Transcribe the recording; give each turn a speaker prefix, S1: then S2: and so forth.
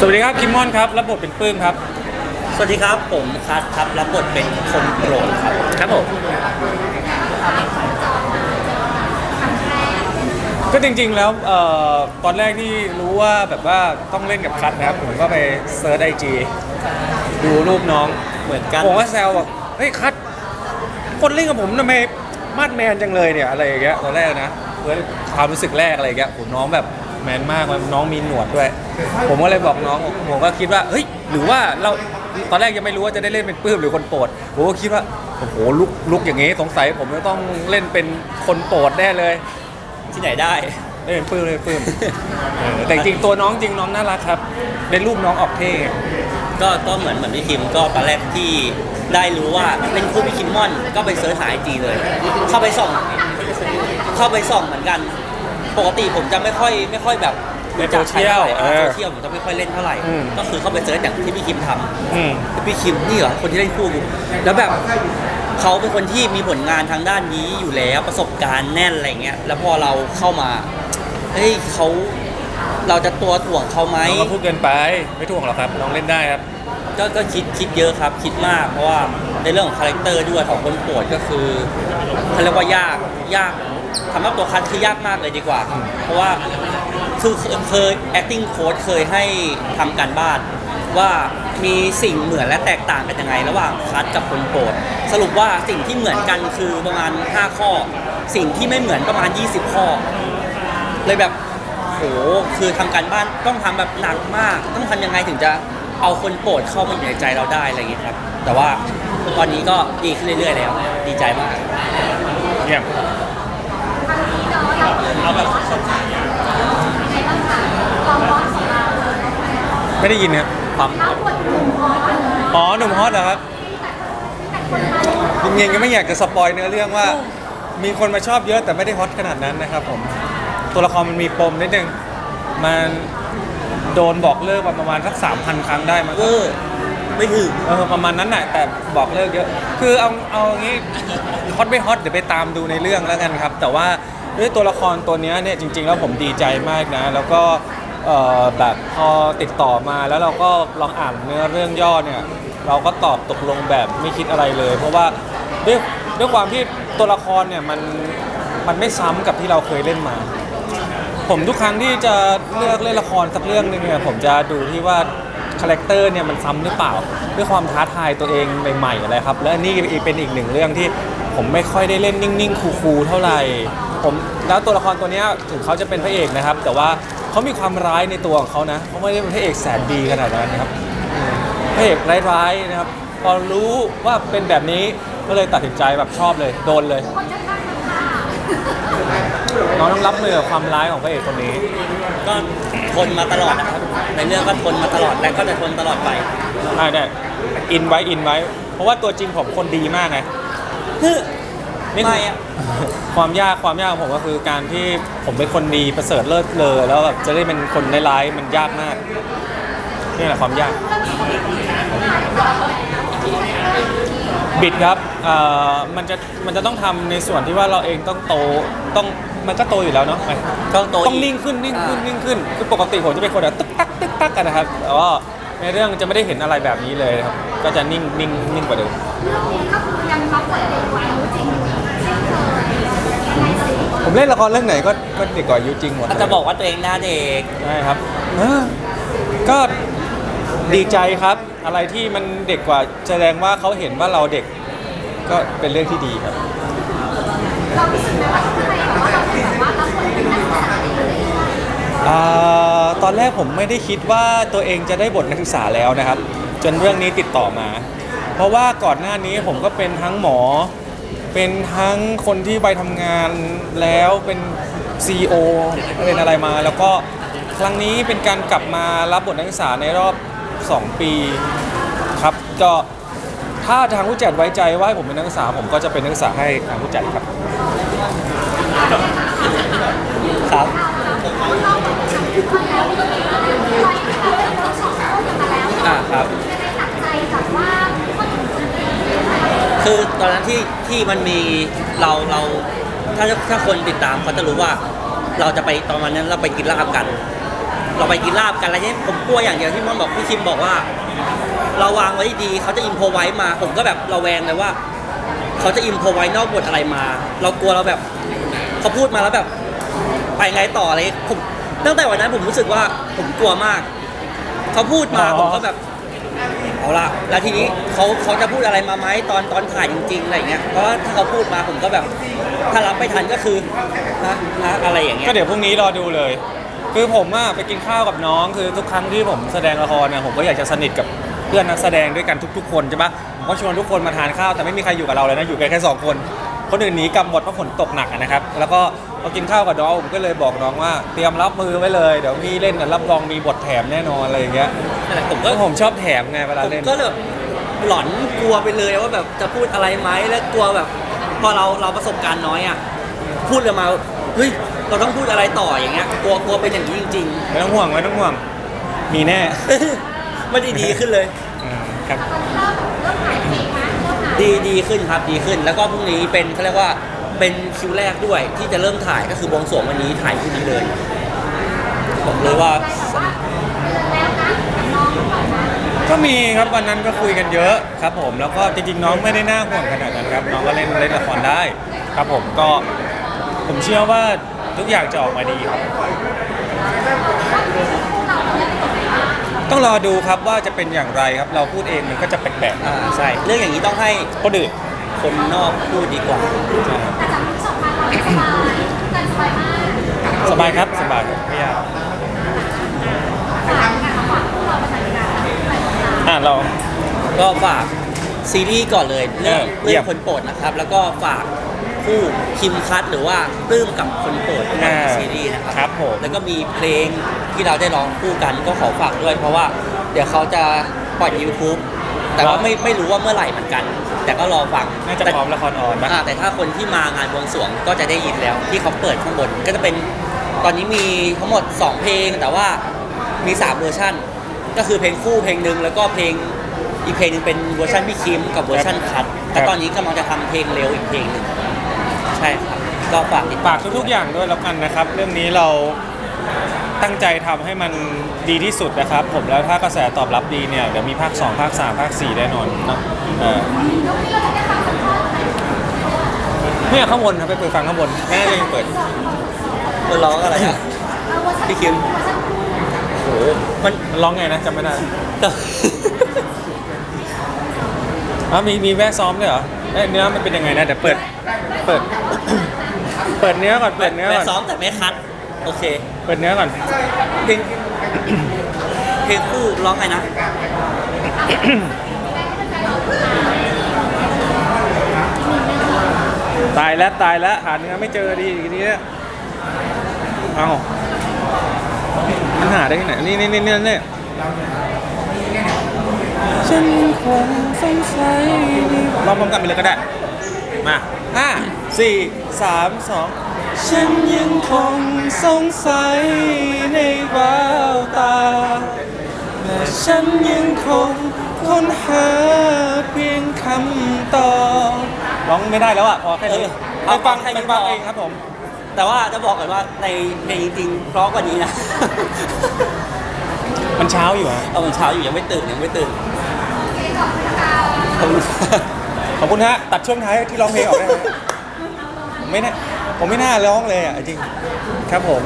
S1: สวัสดีครับคิมมอนครับรับบทเป็นปื้มครับ
S2: สวัสดีครับผมคัทครับรับบทเป็นคนโปรดครับ
S1: ครับผมก็จริงๆแล้วเอ่อตอนแรกที่รู้ว่าแบบว่าต้องเล่นกับคัทนะครับ ผมก็ไปเซิร์ชไอจีดูรูปน้อง
S2: เหมือนกัน
S1: ผมว่าแซวแบบเฮ้ยคัทคนเล่นกับผมทำไมมาดแมนจังเลยเนี่ยอะไรอย่างเงี้ยตอนแรกนะเพื่อความรู้สึกแรกอะไรอย่างเงี้ยโหน้องแบบ แมนมากมันน้องมีหนวดด้วย ผมก็เลยบอกน้องผมก็คิดว่าเฮ้ยหรือว่าเราตอนแรกยังไม่รู้ว่าจะได้เล่นเป็นปื้มหรือคนโปรดผมก็คิดว่าโอ้โหลุกลุกอย่างงี้สงสัยผมจะต้องเล่นเป็นคนโปรดแน่เลย
S2: ที่ไหนได้
S1: ได้เป็นปื้มเลยเป็นปื้มเออแต่จริงๆตัวน้องจริงน้องน่ารักครับเป็นรูปน้องออกเท่
S2: ก็ก็เหมือนเหมือนพี่คิมก็ตอนแรกที่ได้รู้ว่าเป็นคู่พี่คิมมอนก็ไปเสิร์ชหาไอจีเลย เข้าไปส่องเข้าไปส่องเหมือนกัน ปกติผมจะไม่ค่อยไม่ค่อยแบบ
S1: ในโซเชียล
S2: รู้จักใคร
S1: เอ
S2: เท่าไหร่
S1: อ
S2: โซเชียลผมจะไม่ค่อยเล่นเท่าไหร่
S1: อืม
S2: ก็คือเข้าไปเสิร์ชอย่างที่พี่คิมท
S1: อืมำ
S2: พี่คิมนี่เหรอคนที่เล่นคู่กูแล้วแบบเขาเป็นคนที่มีผลงานทางด้านนี้อยู่แล้วประสบการณ์แน่นอะไรเงี้ยแล้วพอเราเข้ามาเฮ้ยเขาเราจะตัวถ่วงเขาไหม
S1: น้องก็พูดเกินไปไม่ถ่วงหรอกครับน้องเล่นได้ครับ
S2: ก็ก็คิดคิดเยอะครับ คิดมากเพราะว่าในเรื่องของคาแรคเตอร์ด้วยของคนโปรดก็คือเขาเรียกว่ายากยาก สำหรับตัวคันคือยากมากเลยดีกว่าเพราะว่าคือเคเคย acting coach เคยให้ทำการบ้าน ว่ามีสิ่งเหมือนและแตกต่างกันยังไง ระหว่างคัดกับคนโปรด สรุปว่าสิ่งที่เหมือนกันคือประมาณ 5 ข้อ สิ่งที่ไม่เหมือนประมาณ 20 ข้อ เลยแบบโหคือทำการบ้านต้องทำแบบหนักมาก ต้องทำยังไงถึงจะเอาคนโปรดเข้ามาอยู่ในใจเราได้อะไรอย่างเงี้ยครับ แต่ว่าตอนนี้ก็ดีขึ้นเรื่อยๆแล้ว ดีใจมาก
S1: เยี่ยม
S2: เอาแบบ
S1: ไม่ได้ยินครับ
S2: ความ
S1: อ๋อหนุ่มฮอตเหรอครับจริงๆก็ไม่อยากจะสปอยเนื้อเรื่องว่า มีคนมาชอบเยอะแต่ไม่ได้ฮอตขนาดนั้นนะครับผมตัวละครมันมีปมนิดนึงมันโดนบอกเลิกมาประมาณสักสามพันครั้งได้มั้ง
S2: เวอร์ไม่ถึง
S1: เออประมาณนั้นแหละแต่บอกเลิกเยอะ คือเอาเอางี้ฮอตไม่ฮอตเดี๋ยวไปตามดูในเรื่องแล้วกันครับ แต่ว่า ด้วยตัวละครตัวเนี้ยเนี่ยจริง ๆ แล้วผมดีใจมากนะ แล้วก็เอ่อแบบพอติดต่อมาแล้วเราก็ลองอ่านเนื้อเรื่องย่อเนี่ยเราก็ตอบตกลงแบบไม่คิดอะไรเลย เพราะว่าด้วยด้วยความที่ตัวละครเนี่ยมันมันไม่ซ้ำกับที่เราเคยเล่นมา ผมทุกครั้งที่จะเลือกเล่นละครสักเรื่องหนึ่งเนี่ยผมจะดูที่ว่าคาแรคเตอร์เนี่ยมันซ้ำหรือเปล่าด้วยความท้าทายตัวเองใหม่ๆอะไรครับและนี่เป็นอีกหนึ่งเรื่องที่ผมไม่ค่อยได้เล่นนิ่งๆคูลๆเท่าไหร่ ผมแล้วตัวละครตัวเนี้ยถึงเขาจะเป็นพระเอกนะครับ แต่ว่าเขามีความร้ายในตัวของเขานะเขาไม่ได้เป็นพระเอกแสนดีขนาดนั้นนะครับอืมพระเอกร้ายๆนะครับพอรู้ว่าเป็นแบบนี้ก็เลยตัดสินใจแบบชอบเลย โดนเลยน้องต้องรับมือกับความร้ายของพระเอกคนนี้
S2: ก็ทนมาตลอดนะครับ ในเรื่องก็ทนมาตลอด และก็จะทนตลอดไป
S1: ได้ได้อินไว้อินไว้ เพราะว่าตัวจริงผมคนดีมากไง
S2: ฮึ
S1: นี่
S2: ไม่
S1: คือ
S2: อะ
S1: ความยากความยากของผมก็คือการที่ผมเป็นคนดีประเสริฐเลิศเลอแล้วแบบจะได้เป็นคนร้ายๆมันยากมากนี่แหละความยาก บิดครับเอ่อมันจะมันจะต้องทำในส่วนที่ว่าเราเองต้องโตต้องมันก็โตอยู่แล้วเนาะ
S2: ต้องโต
S1: ต้อง
S2: อีก
S1: นิ่งขึ้นนิ่งขึ้น
S2: อ่า
S1: นิ่งขึ้นคือปกติผมจะเป็นคนแบบตึกตักตึกตักกันนะครับแต่ว่าในเรื่องจะไม่ได้เห็นอะไรแบบนี้เลยครับ ก็จะนิ่งนิ่งนิ่งกว่าเดิม
S3: เรื่อ
S1: ผมเล่นละครเรื่องไหนก็ก็เด็กกว่าอายุจริงหมดเลย
S2: จะบอกว่าตัวเองหน้าเด็ก
S1: ใช่ครับเออก็ดีใจครับ อะไรที่มันเด็กกว่าแสดงว่าเขาเห็นว่าเราเด็ก ก็เป็นเรื่องที่ดีครับ
S3: เรารู้สึกไหมว่าทำไมแบบว่าเราถึงแบบว่ารับบทเป็นนักศึกษาเองเลย
S1: อ่าตอนแรกผมไม่ได้คิดว่าตัวเองจะได้บทนักศึกษาแล้วนะครับ จนเรื่องนี้ติดต่อมา เพราะว่าก่อนหน้านี้ผมก็เป็นทั้งหมอ เป็นทั้งคนที่ไปทำงานแล้วเป็น CEO เป็นอะไรมา แล้วก็ครั้งนี้เป็นการกลับมารับบทนักศึกษาในรอบ 2 ปีครับก็ถ้าทางผู้จัดไว้ใจว่าให้ผมเป็นนักศึกษาผมก็จะเป็นนักศึกษาให้ทางผู้จัดครับ
S2: ครับอ่าครับ คือตอนนั้นที่ที่มันมีเราเราถ้าถ้าคนติดตามเขาจะรู้ว่า เราจะไปตอนวันนั้นเราไปกินลาบกัน เราไปกินลาบกันอะไรที่ผมกลัวอย่างเดียวที่มันบอกพี่คิมบอกว่า เราวางไว้ดีเขาจะอิมโพไว้มา ผมก็แบบระแวงเลยว่า เขาจะอิมโพไว้นอกบทอะไรมา เรากลัวเราแบบเขาพูดมาแล้วแบบ ไปไงต่ออะไรผมตั้งแต่วันนั้นผมรู้สึกว่าผมกลัวมาก เขาพูดมา
S1: อ๋อ
S2: ผมก็แบบเอา ละแล้วทีนี้เขาเขาจะพูดอะไรมาไหมตอนตอนถ่ายจริงๆอะไรเงี้ย เพราะว่าถ้าเขาพูดมาผมก็แบบ ถ้ารับไม่ทันก็คือนะนะอะไรอย่างเงี้ย
S1: ก็เดี๋ยวพรุ่งนี้รอดูเลย คือผมอะไปกินข้าวกับน้องคือทุกครั้งที่ผมแสดงละครเนี่ยผมก็อยากจะสนิทกับเพื่อนนักแสดงด้วยกันทุก ๆ คนใช่ปะผมก็ชวนทุกคนมาทานข้าวแต่ไม่มีใครอยู่กับเราเลยนะอยู่กันแค่สองคน คนอื่นหนีกำหมดเพราะฝนตกหนักอะนะครับ แล้วก็พอกินข้าวกับน้องผมก็เลยบอกน้องว่าเตรียมรับมือไว้เลยเดี๋ยวพี่เล่นนะรับรองมีบทแถมแน่นอนอะไรอย่างเงี้ย
S2: นั่นแหละผม
S1: ก็
S2: ก็
S1: ผมชอบแถมไงเวลา
S2: ผม
S1: เล่น
S2: ก็แบบหลอนกลัวไปเลยว่าแบบจะพูดอะไรไหมแล้วกลัวแบบ พอเราเราประสบการณ์น้อยอะพูดกันมาเฮ้ยเราต้องพูดอะไรต่ออย่างเงี้ยกลัวกลัวเป็นอย่างนี้จริง
S1: ไม่ต้องห่วงไม่ต้องห่วง มีแน่
S2: ๆไม่ได้ดีขึ้นเลย
S1: อืมครับ
S3: ตอนนี้เริ่ม
S2: ดีดีขึ้นครับดีขึ้น แล้วก็พรุ่งนี้เป็นเขาเรียกว่าเป็นคิวแรกด้วยที่จะเริ่มถ่ายก็คือบวงสรวงวันนี้ถ่ายพรุ่งนี้เลยบอกเลยว่า
S3: แต่ว่าเดือนแล้วนะกับน้องก่อนนะ
S1: ก็มีครับวันนั้นก็คุยกันเยอะครับผมแล้วก็จริงๆน้องไม่ได้น่าห่วงขนาดนั้นครับน้องก็เล่นเล่นละครได้ ครับผมก็ผมเชื่อว่าทุกอย่างจะออกมาดีครับ ต้องรอดูครับว่าจะเป็นอย่างไรครับ เราพูดเองมันก็จะแปลก
S2: อ่าใช่ เรื่องอย่างนี้ต้องให้
S1: ๆคนอื่น
S2: คนนอกพูดดีกว่า
S1: ใช่ครับ
S3: แต่จากที่สองพันเราสบายกันสบายมาก
S1: สบายครับสบายครับไม่ยาก
S3: ฝากงานฝากพวกเราเป็นสัญญาอะไรต่าง
S1: อะเรา
S2: ก็ฝากซีรีส์ก่อนเลยเรื่อง
S1: เออเยี่
S2: เรื่
S1: ย
S2: อ
S1: ม
S2: งคนโปรดนะครับ แล้วก็ฝาก คู่คิมคัทหรือว่าปลื้มกับคนโปรดในซีรีส์นะครับ
S1: ครับผม
S2: แล้วก็มีเพลงที่เราได้ร้องคู่กันก็ขอฝากด้วย เพราะว่าเดี๋ยวเขาจะปล่อย YouTube แต่ว่าไม่ไม่รู้ว่าเมื่อไหร่เหมือนกัน แต่ก็รอฟัง
S1: น่าจะ
S2: แต่
S1: พร้อมละครออนปะ
S2: อ่าแต่ถ้าคนที่มางานบวงสรวงก็จะได้ยินแล้ว ที่เขาเปิดข้างบนก็จะเป็นตอนนี้มีทั้งหมด 2 เพลง แต่ว่ามี 3 เวอร์ชันก็คือเพลงคู่เพลงหนึ่งแล้วก็เพลงอีกเพลงหนึงเป็นเวอร์ชันพี่คิมกับเวอร์ชันคัทแต่ตอนนี้กำลังจะทำเพลงเร็วอีกเพลงหนึ่ง ใช่ครับ ก็ฝากติดตาม
S1: ฝากทุกๆอย่างด้วยแล้วกันนะครับ เรื่องนี้เราตั้งใจทำให้มันดีที่สุดนะครับ ผมแล้วถ้ากระแสตอบรับดีเนี่ยเดี๋ยวมีภาค 2 ภาค 3 ภาค 4 แน่นอนเนาะเออ
S3: ๆแล้ววันนี้เราจะได้ฟังสัมภาษณ์อะไร
S1: เนี่ยข้างบนครับไปเปิดฟังข้างบนแม่เลยงเปิด
S2: มันร้องอะไรอะ
S3: เอาเวอร์ชัน
S2: พี่คิม
S3: เวอร์ชันคู่
S2: โอ้โหมัน
S1: มันร้องไงนะจำไม่ได้
S2: แต่
S1: อ๋อมีมีแวะซ้อมด้วยเหรอเอ้ยเนื้อมันเป็นยังไงนะเดี๋ยวเปิดเปิด เปิดเนื้อก่อน เปิดเนื้อ
S2: แม่
S1: ก่อน
S2: ซ้อมแต่ไม่คัด โอเค
S1: เปิดเนื้อก่อน
S2: เพลงเพลงคู่ร้องไงนะ
S1: ตายแล้วตายแล้วหาเนื้อไม่เจอดีทีนี้เนี่ยเอามันหาได้ที่ไหน นี่นี่นี่นี่นี่ฉันคงสงสัยลองพร้อมกันไปเลยก็ได้ มาห้า สี่สามสองฉันยังคงสงสัยในแววตาและฉันยังคงค้นหาเพียงคำตอบร้องไม่ได้แล้วอะพอแค่นี้
S2: เออ
S1: เอาฟัง
S2: เอาแค่นี้
S1: ไปฟัง
S2: พอ
S1: เองครับผม
S2: แต่ว่าจะบอกก่อนว่าในเพลงจริงๆเพราะกว่านี้นะ
S1: มันเช้าอยู่อะ
S2: เอามันเช้าอยู่ยังไม่ตื่นยังไม่ตื่น
S3: ขอบคุณค่ะ
S2: ขอบคุณ
S1: ขอบคุณฮะตัดช่วงท้ายที่ร้องเพลงออกได้ไหมผม ไม่น่าผมไม่น่าร้องเลยอะจริงครับผม